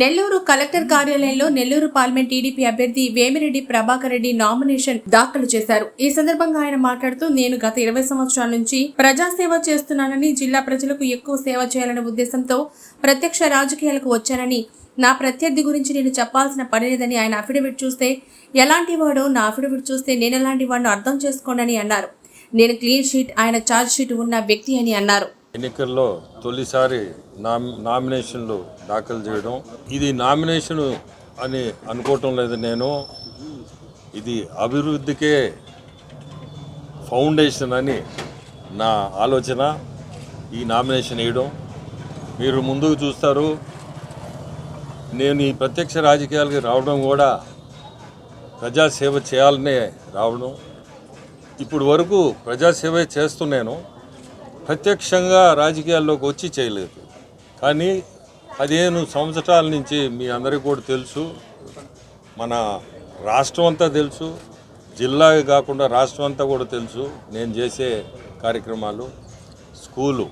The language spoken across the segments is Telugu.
నెల్లూరు కలెక్టర్ కార్యాలయంలో నెల్లూరు పార్లమెంట్ టీడీపీ అభ్యర్థి వేమిరెడ్డి ప్రభాకర్ రెడ్డి నామినేషన్ దాఖలు చేశారు. ఈ సందర్భంగా ఆయన మాట్లాడుతూ నేను గత ఇరవై సంవత్సరాల నుంచి ప్రజాసేవ చేస్తున్నానని జిల్లా ప్రజలకు ఎక్కువ సేవ చేయాలనే ఉద్దేశంతో ప్రత్యక్ష రాజకీయాలకు వచ్చానని నా ప్రత్యర్థి గురించి నేను చెప్పాల్సిన పని లేదని ఆయన అఫిడవిట్ చూస్తే ఎలాంటి వాడో నా అఫిడవిట్ చూస్తే నేను ఎలాంటి వాడిని అర్థం చేసుకోండి అన్నారు. నేను క్లీన్ షీట్ ఆయన ఛార్జ్ షీట్ ఉన్న వ్యక్తి అని అన్నారు. ఎన్నికల్లో తొలిసారి నామినేషన్లు దాఖలు చేయడం. ఇది నామినేషన్ అని అనుకోవటం లేదు నేను. ఇది అభివృద్ధికే ఫౌండేషన్ అని నా ఆలోచన. ఈ నామినేషన్ వేయడం. మీరు ముందుకు చూస్తారు. నేను ఈ ప్రత్యక్ష రాజకీయాలకి రావడం కూడా ప్రజాసేవ చేయాలనే రావడం. ఇప్పుడు వరకు ప్రజాసేవ చేస్తున్నాను. ప్రత్యక్షంగా రాజకీయాల్లోకి వచ్చి చేయలేదు. కానీ పదిహేను సంవత్సరాల నుంచి మీ అందరికీ కూడా తెలుసు మన రాష్ట్రం అంతా తెలుసు జిల్లా కాకుండా రాష్ట్రం అంతా కూడా తెలుసు నేను చేసే కార్యక్రమాలు స్కూలు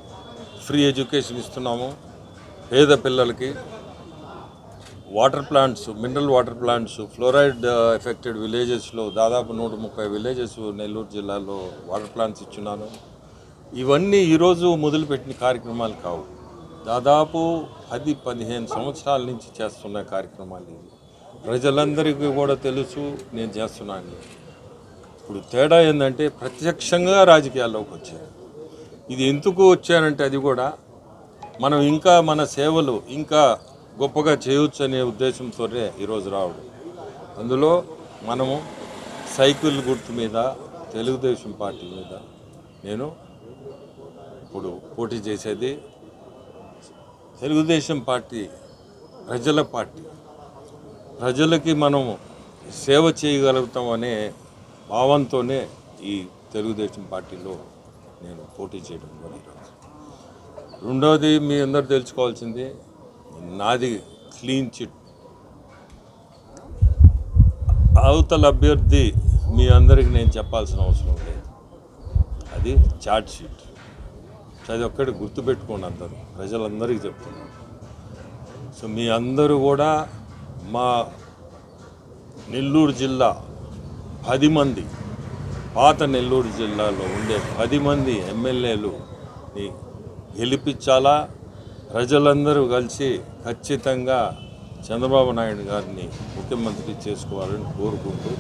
ఫ్రీ ఎడ్యుకేషన్ ఇస్తున్నాము పేద పిల్లలకి water plants mineral water plants fluoride affected విలేజెస్లో దాదాపు నూట ముప్పై విలేజెస్ నెల్లూరు జిల్లాలో వాటర్ ప్లాంట్స్ ఇచ్చున్నాను. ఇవన్నీ ఈరోజు మొదలుపెట్టిన కార్యక్రమాలు కావు. దాదాపు పది పదిహేను సంవత్సరాల నుంచి చేస్తున్న కార్యక్రమాలు ఇవి. ప్రజలందరికీ కూడా తెలుసు నేను చేస్తున్నాను. ఇప్పుడు తేడా ఏంటంటే ప్రత్యక్షంగా రాజకీయాల్లోకి వచ్చాను ఇది ఎందుకు వచ్చానంటే అది కూడా మనం ఇంకా మన సేవలు ఇంకా గొప్పగా చేయొచ్చు అనే ఉద్దేశంతోనే ఈరోజు రావడం. అందులో మనము సైకిల్ గుర్తు మీద తెలుగుదేశం పార్టీ మీద నేను ఇప్పుడు పోటీ చేసేది తెలుగుదేశం పార్టీ ప్రజల పార్టీ. ప్రజలకి మనం సేవ చేయగలుగుతాం అనే భావంతోనే ఈ తెలుగుదేశం పార్టీలో నేను పోటీ చేయడం జరిగింది. రెండవది మీ అందరు తెలుసుకోవాల్సింది నాది క్లీన్ చిట్. అవతల అభ్యర్థి మీ అందరికి నేను చెప్పాల్సిన అవసరం లేదు. అది చార్ట్ షీట్. అది ఒక్కటి గుర్తుపెట్టుకోండి అందరూ. ప్రజలందరికీ చెప్తున్నాను సో మీ అందరూ కూడా మా నెల్లూరు జిల్లా పది మంది పాత నెల్లూరు జిల్లాలో ఉండే పది మంది ఎమ్మెల్యేలు గెలిపించాలా? ప్రజలందరూ కలిసి ఖచ్చితంగా చంద్రబాబు నాయుడు గారిని ముఖ్యమంత్రి చేసుకోవాలని కోరుకుంటూ